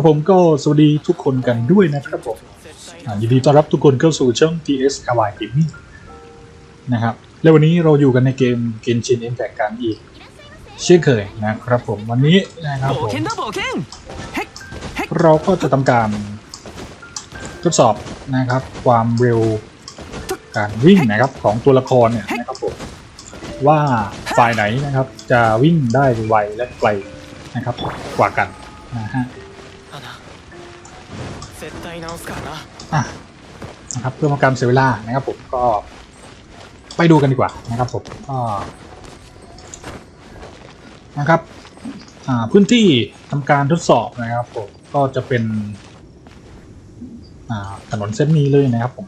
ครัผมก็สวัสดีทุกคนกันด้วยนะครับผมยินดีต้อนรับทุกคนเข้าสู่ช่อง TS k y Gaming นะครับ และวันนี้เราอยู่กันในเกม Genshin Impact กันอีก เช่นเคยนะครับผมวันนี้นะครับผมเราก็จะทำการทดสอบนะครับ ความเร็วการวิ่งนะครับของตัวละครเนี่ยนะครับผมว่าฝ่ายไหนนะครับจะวิ่งได้ไวและไกลนะครับกว่ากันนะฮะ อะนะครับเพื่อมาการเสียเวลานะครับผมก็ไปดูกันดีกว่านะครับผมก็นะครับพื้นที่ทำการทดสอบนะครับผมก็จะเป็นถนนเส้นนี้เลยนะครับผม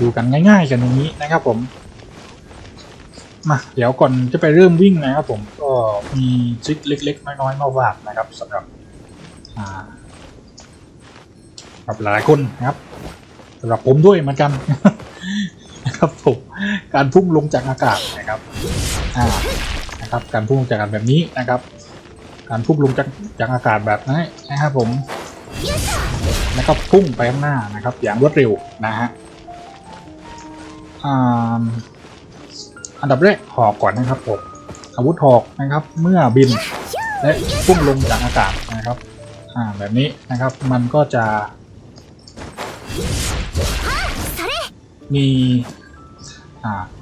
ดูกันง่าย ๆ กันอย่างนี้นะครับผมมาเดี๋ยวก่อนจะไปเริ่มวิ่งนะครับผมก็มีทริคเล็ก ๆ น้อยๆมาฝากนะครับสำหรับ กับหลายคนนะครับสำหรับผมด้วยเหมือนกันนะครับผมการพุ่งลงจากอากาศนะครับอ่านะครับ การพุ่งลงจากอากาศแบบนี้นะครับ การพุ่งลงจากจากอากาศแบบนี้นะครับผมแล้วก็พุ่งไปข้างหน้านะครับ อย่างรวดเร็วนะฮะอ่าอันดับแรกหอกก่อนนะครับผมอาวุธหอกนะครับ เมื่อบินและพุ่งลงจากอากาศนะครับ อ่าแบบนี้นะครับมันก็จะ มี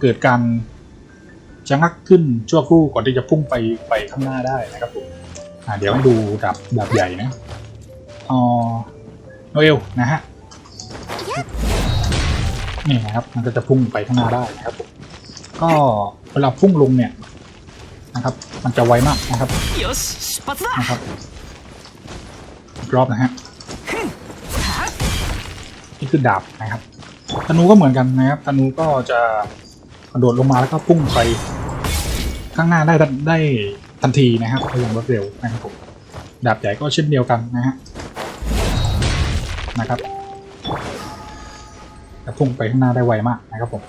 เกิดการชะงักขึ้นชั่วครู่ก่อนที่จะพุ่งไปไปข้างหน้าได้นะครับผมเดี๋ยวดูดาบดาบใหญ่นะอโนเอลนะฮะนี่นะครับมันก็จะพุ่งไปข้างหน้าได้นะครับผมก็เวลาพุ่งลงเนี่ยนะครับ มันจะไวมากนะครับนะครับรอบนะฮะนี่คือดาบนะครับ นูก็เหมือนกันนะครับธนูก็จะกระโดดลงมาแล้วก็พุ่งไปข้างหน้าได้ได้ทันทีนะครับอย่างรวดเร็วนะครับผมดาบใหญ่ก็เช่นเดียวกันนะฮะนะครับจะพุ่งไปข้างหน้าได้ไวมากนะครับผม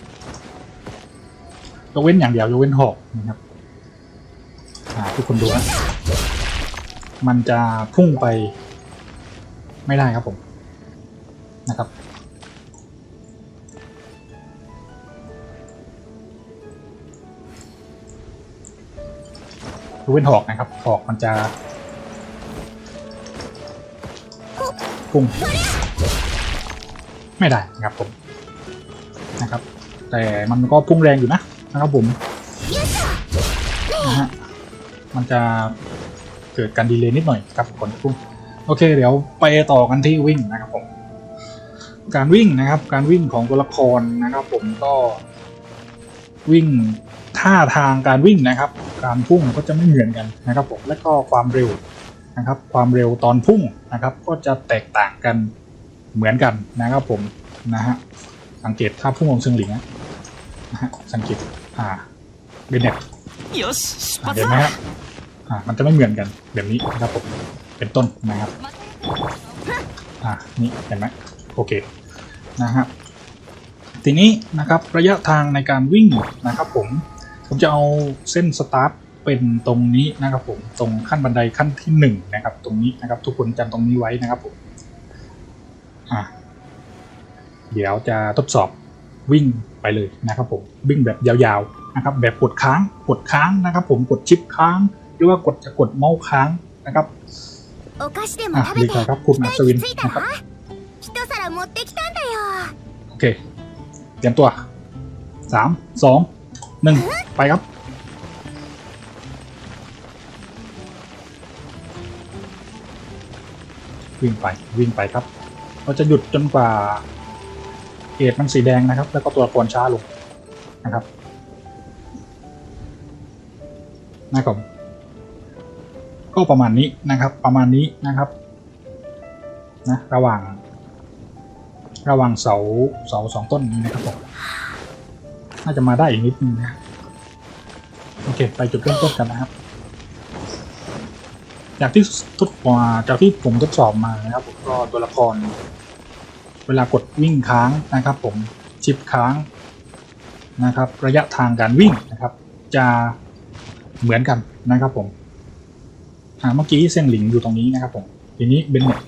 ยกเว้นอย่างเดียวยกเว้นหอกนะครับทุกคนดูนะมันจะพุ่งไปไม่ได้ครับผมนะครับ ดูเว้นหอกนะครับ หอกมันจะพุ่งไม่ได้นะครับผมนะครับ แต่มันก็พุ่งแรงอยู่นะนะครับผมนะฮะมันจะเกิดการดีเลย์นิดหน่อยครับก่อนจะพุ่งโอเค เดี๋ยวไปต่อกันที่วิ่งนะครับผม การวิ่งนะครับ การวิ่งของตัวละครนะครับ ผมก็วิ่ง ท่าทางการวิ่งนะครับ การพุ่งก็จะไม่เหมือนกันนะครับผมและก็ความเร็วนะครับ ความเร็วตอนพุ่งนะครับ ก็จะแตกต่างกันเหมือนกันนะครับผมนะฮะสังเกตถ้าพุ่งลงซึ่งหลิงนะฮะสังเกตอ่าเบนเน็ตเห็นไหมครับอ่ามันจะไม่เหมือนกันแบบนี้นะครับผมเป็นต้นนะครับอ่านี่เห็นไหมโอเคนะครับทีนี้นะครับระยะทางในการวิ่งนะครับผม ผมจะเอาเส้นสตาร์ทเป็นตรงนี้นะครับผมตรงขั้นบันไดขั้นที่1นะครับตรงนี้นะครับทุกคนจำตรงนี้ไว้นะครับผมเดี๋ยวจะทดสอบวิ่งไปเลยนะครับผมวิ่งแบบยาวๆนะครับแบบกดค้างกดค้างนะครับผมกดชิปค้าง หรือว่ากดจะกดเมาส์ค้างนะครับอะดีครับคุณอัศวินนะครับโอเคเตรียมตัวสามสอง หนึ่งไปครับ วิ่งไปวิ่งไปครับ เราจะหยุดจนกว่าเกตมันสีแดงนะครับ แล้วก็ตัวละครช้าลงนะครับนะครับก็ประมาณนี้นะครับ ประมาณนี้นะครับนะระหว่าง ระหว่างเสาเสาสองต้นนี้นะครับผม น่าจะมาได้อีกนิดนึงนะโอเค ไปจุดเริ่มต้นกันนะครับ จากที่ทดจากที่ผมทดสอบมานะครับผมก็ตัวละคร เวลากดวิ่งค้างนะครับ ผมชิปค้างนะครับ ระยะทางการวิ่งนะครับ จะเหมือนกันนะครับผมอ่าเมื่อกี้เซียงหลิงอยู่ตรงนี้นะครับผมทีนี้เบนเน็ต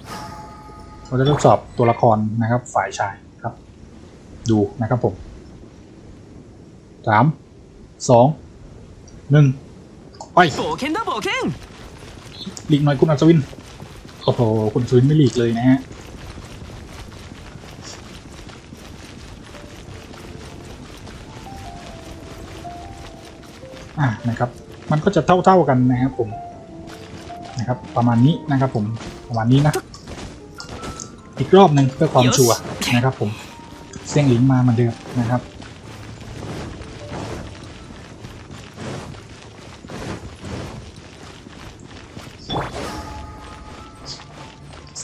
เราจะทดสอบตัวละครนะครับ ฝ่ายชายครับ ดูนะครับผม สามสองหนึ่งไปหลีกหน่อยคุณอัศวิน โอ้โห คุณอัศวินไม่หลีกเลยนะฮะอะนะครับ มันก็จะเท่าๆกันนะครับผมนะครับ ประมาณนี้นะครับผมประมาณนี้นะ อีกรอบหนึ่งเพื่อความชัวนะครับผมเสียงหลิงมาเหมือนเดิมนะครับ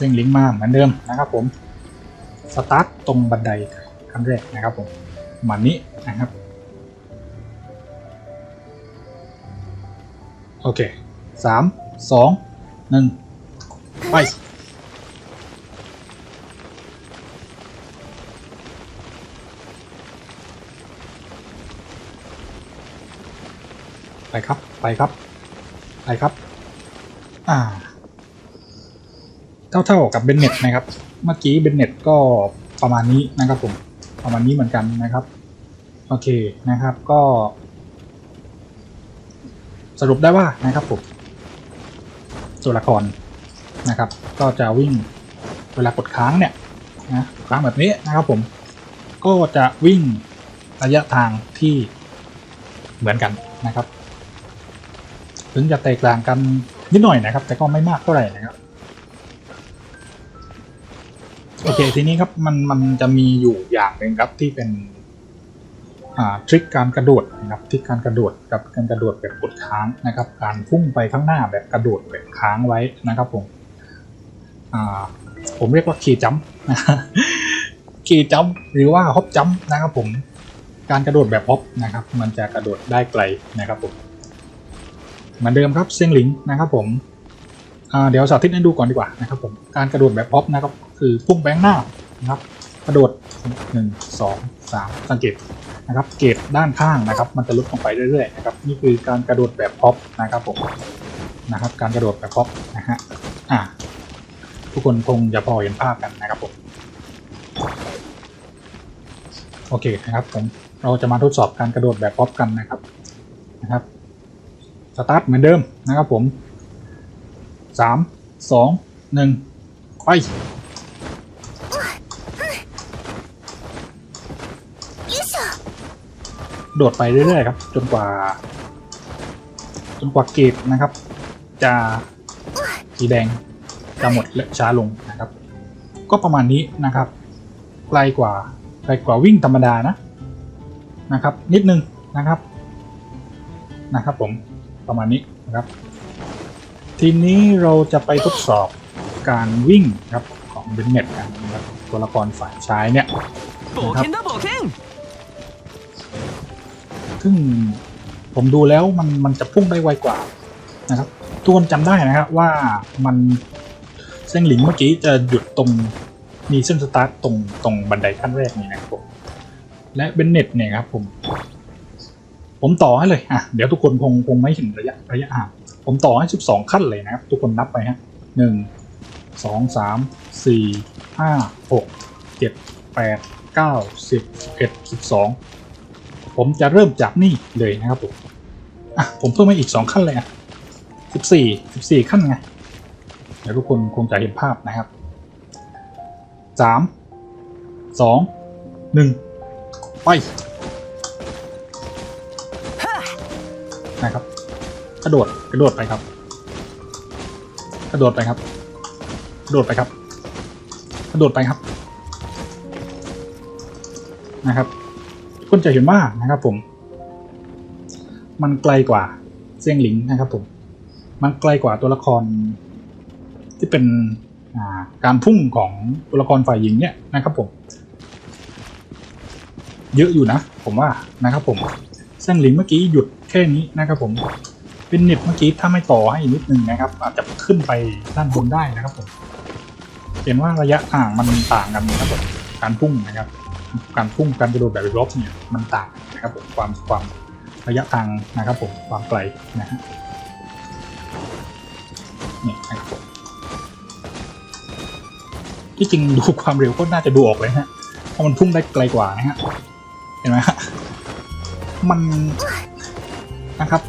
เส้นลิงก์มาเหมือนเดิมนะครับผมสตาร์ทตรงบันไดขั้นแรกนะครับผมมาณนี้นะครับโอเคสามสองหนึ่งไปไปครับ ไปครับ ไปครับ อ่า เท่าๆกับเบนเน็ตนะครับ เมื่อกี้เบนเน็ตก็ประมาณนี้นะครับผม ประมาณนี้เหมือนกันนะครับ โอเคนะครับก็ สรุปได้ว่านะครับผมตัวละครนะครับ ก็จะวิ่งเวลากดค้างเนี่ยนะค้างแบบนี้นะครับผม ก็จะวิ่งระยะทางที่เหมือนกันนะครับ ถึงจะแตกต่างกันนิดหน่อยนะครับ แต่ก็ไม่มากเท่าไหร่นะครับ โอเคทีนี้ครับมันมันจะมีอยู่อย่างหนึ่งครับที่เป็นทริคการกระโดดนะครับทริคการกระโดดกับการกระโดดแบบกดค้างนะครับ การพุ่งไปข้างหน้าแบบกระโดดแบบค้างไว้นะครับผมผมเรียกว่าขี่จัมขี่จัมหรือว่าฮอปจัมนะครับผมการกระโดดแบบฮอปนะครับ มันจะกระโดดได้ไกลนะครับผมเหมือนเดิมครับเซียงหลิงนะครับผม เดี๋ยวสาธิตให้ดูก่อนดีกว่านะครับผมการกระโดดแบบพ็อปนะครับคือพุ่งแบงค์หน้านะครับกระโดด 1 2 3 สังเกตนะครับเกตด้านข้างนะครับ มันจะลดลงไปเรื่อยๆนะครับนี่คือการกระโดดแบบพ็อปนะครับผมนะครับการกระโดดแบบพ็อปนะฮะอ่าทุกคนคงจะพอเห็นภาพกันนะครับผมโอเคนะครับผมเราจะมาทดสอบการกระโดดแบบพ็อปกันนะครับนะครับสตาร์ทเหมือนเดิมนะครับผม สามสองหนึ่งไปโดดไปเรื่อยๆครับ จนกว่า จนกว่าเกตนะครับ จะสีแดงจะหมดและช้าลงนะครับ ก็ประมาณนี้นะครับไกลกว่าไกลกว่าวิ่งธรรมดานะนะครับ นิดนึงนะครับนะครับ ผมประมาณนี้นะครับ ทีนี้เราจะไปทดสอบการวิ่งครับของเบนเน็ตกันครับตัวละครฝ่ายชายเนี่ยนะครับซึ่งผมดูแล้วมันมันจะพุ่งได้ไวกว่านะครับทุกคนจำได้นะครับว่ามันเส้นหลิงเมื่อกี้จะหยุดตรงมีเส้นสตาร์ทตรงตรงบันไดขั้นแรกนี่นะครับและเบนเน็ตเนี่ยครับผม ผมต่อให้เลยอะเดี๋ยวทุกคนคงคงไม่เห็นระยะระยะห่าง ผมต่อให้ 12 ขั้นเลยนะครับ ทุกคนนับไปฮะหนึ่งสองสามสี่ห้าหกเจ็ดแปดเก้าสิบเอ็ดสิบสองผมจะเริ่มจากนี่เลยนะครับผมอะผมเพิ่มมาอีกสองขั้นเลยอะสิบสี่สิบสี่ขั้นไงเดี๋ยวทุกคนคงจะเห็นภาพนะครับสามสองหนึ่งไปนะครับ กระโดดกระโดดไปครับ กระโดดไปครับ กระโดดไปครับ กระโดดไปครับนะครับคุณจะเห็นว่านะครับผม มันไกลกว่าเซียงหลิงนะครับผม มันไกลกว่าตัวละคร ที่เป็นาการพุ่งของตัวละครฝ่ายหญิงเนี่ยนะครับผม เยอะอยู่นะ ผมว่านะครับผมเซียงหลิงเมื่อกี้หยุดแค่นี้นะครับผม เป็นน็ตเมื่อกี้ถ้าไม่ต่อให้นิดนึงนะครับ อาจจะขึ้นไปด้านบนได้นะครับผมเห็นว่าระยะห่างมันต่างกันนะครับผมการพุ่งนะครับ การพุ่งการกระโดดแบบรอบเนี่ยมันต่างนะครับผมความความระยะทางนะครับผมความไกลนะฮะนี่นะครับผมที่จริงดูความเร็วก็น่าจะดูออกเลยฮะเพราะมันพุ่งได้ไกลกว่านะฮะเห็นไหมฮะมันนะครับ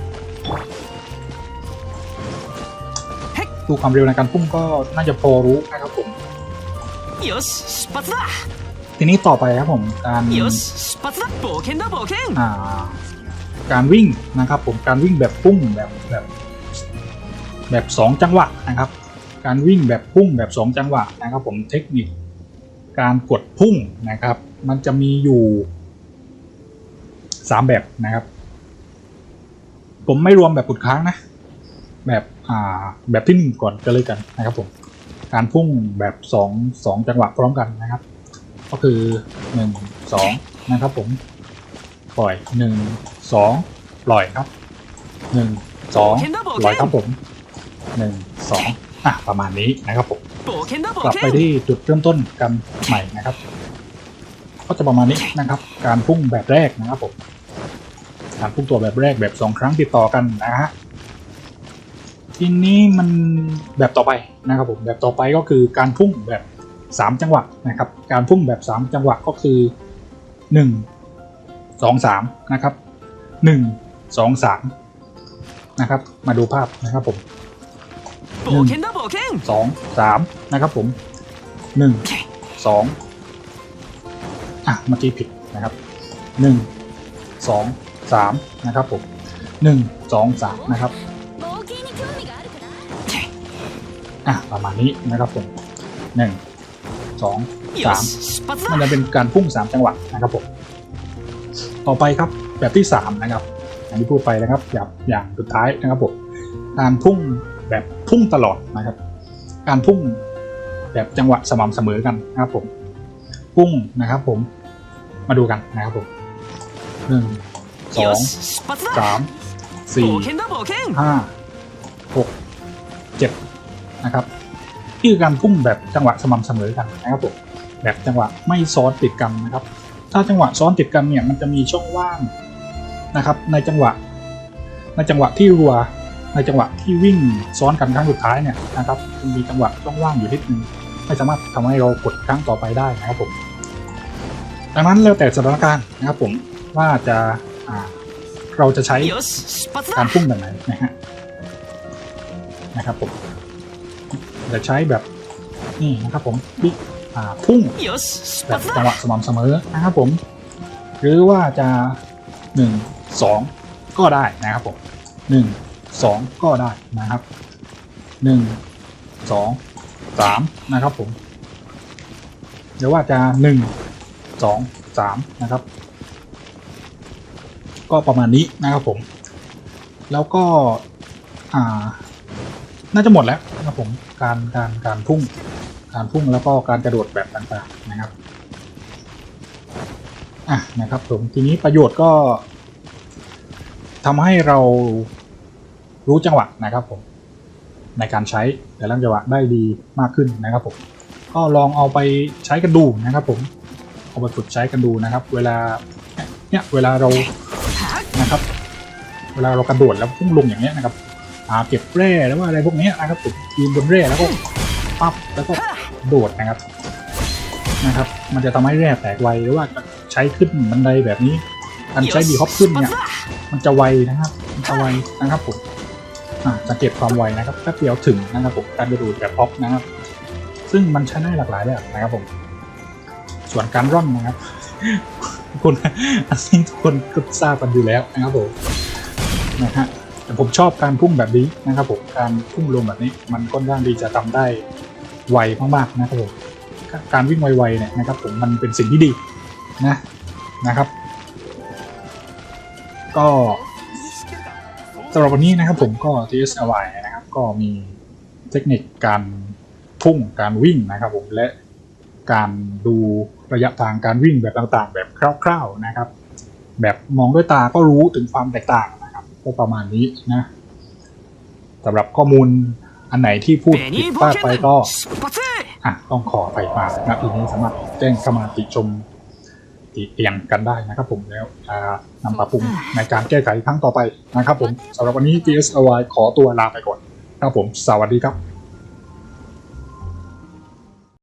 ดูความเร็วในการพุ่งก็น่าจะพอรู้นะครับผมทีนี้ต่อไปครับผมการการวิ่งนะครับผมการวิ่งแบบพุ่งแบบแบบแบบ 2 จังหวะนะครับ การวิ่งแบบพุ่งแบบ 2 จังหวะนะครับ ผมเทคนิค การกดพุ่งนะครับ มันจะมีอยู่ 3 แบบนะครับ ผมไม่รวมแบบกดค้างนะ แบบ แบบที่ 1 ก่อนก็เลยกันนะครับผมการพุ่งแบบ2 2จังหวะพร้อมกันนะครับ ก็คือ 1 2 นะครับผมปล่อย 1 2 ปล่อยครับ 1 2 ปล่อยครับผม 1 2อะประมาณนี้นะครับผมกลับไปที่จุดเริ่มต้นกันใหม่นะครับ ก็จะประมาณนี้นะครับ การพุ่งแบบแรกนะครับผมการพุ่งตัวแบบแรกแบบ 2 ครั้งติดต่อกันนะฮะ ทีนี้มันแบบต่อไปนะครับผมแบบต่อไปก็คือการพุ่งแบบ 3 จังหวะนะครับ การพุ่งแบบ 3 จังหวะก็คือ 1 2 3นะครับ1 2 3นะครับ มาดูภาพนะครับผมหนึ่งสองสามนะครับผมหนึ่งสองอะเมื่อกี้ผิดนะครับหนึ่งสองสามนะครับผมหนึ่งสองสามนะครับ อะประมาณนี้นะครับผมหนึ่งสองสามมันจะเป็นการพุ่งสามจังหวะนะครับผมต่อไปครับแบบที่สามนะครับอย่างที่พูดไปนะครับอย่างอย่างสุดท้ายนะครับผมการพุ่งแบบพุ่งตลอดนะครับ การพุ่งแบบจังหวะสม่ำเสมอกันนะครับผมพุ่งนะครับผมมาดูกันนะครับผมหนึ่งสองสามสี่ห้าหก นะครับคือการทุ่มแบบจังหวะสม่ำเสมอกันนะครับผมแบบจังหวะไม่ซ้อนติดกันนะครับ ถ้าจังหวะซ้อนติดกันเนี่ยมันจะมีช่องว่างนะครับ ในจังหวะ ในจังหวะที่รัว ในจังหวะที่วิ่งซ้อนกันครั้งสุดท้ายเนี่ยนะครับมันมีจังหวะช่องว่างอยู่นิดนึงไม่สามารถทำให้เรากดครั้งต่อไปได้นะครับผม ดังนั้นแล้วแต่สถานการณ์นะครับผมว่าจะเราจะใช้การพุ่งแบบไหนนะฮะนะครับผม จะใช้แบบนี่นะครับผมปิ๊กพุ่งแบบจังหวะสม่ำเสมอนะครับผม หรือว่าจะ 1 2 ก็ได้นะครับผม1 2 ก็ได้นะครับ 1 2 3 นะครับผมหรือว่าจะ 1 2 3 นะครับ ก็ประมาณนี้นะครับผม แล้วก็อ่า น่าจะหมดแล้วนะครับผมการการการพุ่ง การพุ่งแล้วก็การกระโดดแบบต่างๆนะครับอะนะครับผมทีนี้ประโยชน์ก็ทำให้เรารู้จังหวะนะครับผมในการใช้แต่ละจังหวะได้ดีมากขึ้นนะครับผมก็ลองเอาไปใช้กันดูนะครับผมเอาไปฝึกใช้กันดูนะครับ เวลาเนี่ยเวลาเรานะครับ เวลาเรากระโดดแล้วพุ่งลงอย่างเงี้ยนะครับาเก็บแร่หรือว่าอะไรพวกเนี้ยนะครับผมยืนบนแร่แล้วก็ปั๊บแล้วก็โดดนะครับนะครับ มันจะทำให้แร่แตกไวหรือว่าใช้ขึ้นบันไดแบบนี้การใช้ดีฮอปขึ้นเนี่ยมันจะไวนะครับมันจะไวนะครับผมอ่าสังเกตความไวนะครับแป๊บเดียวถึงนะครับผมการกระโดดแบบฮอปนะครับ ซึ่งมันใช้ได้หลากหลายแบบนะครับผม ส่วนการร่อนนะครับคุณอันนี้ทุกคนก็ทราบกันอยู่แล้วนะครับผมนะฮะ แต่ผมชอบการพุ่งแบบนี้นะครับผมการพุ่งลงแบบนี้มันค่อนข้างที่จะทำได้ไวมากๆนะครับผมการวิ่งไวๆเนี่ยนะครับผมมันเป็นสิ่งที่ดีนะนะครับ ก็สำหรับวันนี้นะครับผมก็ TSLY นะครับก็มีเทคนิคการพุ่งการวิ่งนะครับผมและการดูระยะทางการวิ่งแบบต่างๆ แบบคร่าว ๆนะครับ แบบมองด้วยตาก็รู้ถึงความแตกต่าง ก็ประมาณนี้นะสำหรับข้อมูลอันไหนที่พูดผิดพลาดไปก็อะต้องขอไปมานะทีนี้สามารถแจ้งสมาติชมติเตียงกันได้นะครับผมแล้วนำปรับปรุงในการแก้ไขครั้งต่อไปนะครับผมสำหรับวันนี้ TSY ขอตัวลาไปก่อนครับผม สวัสดีครับ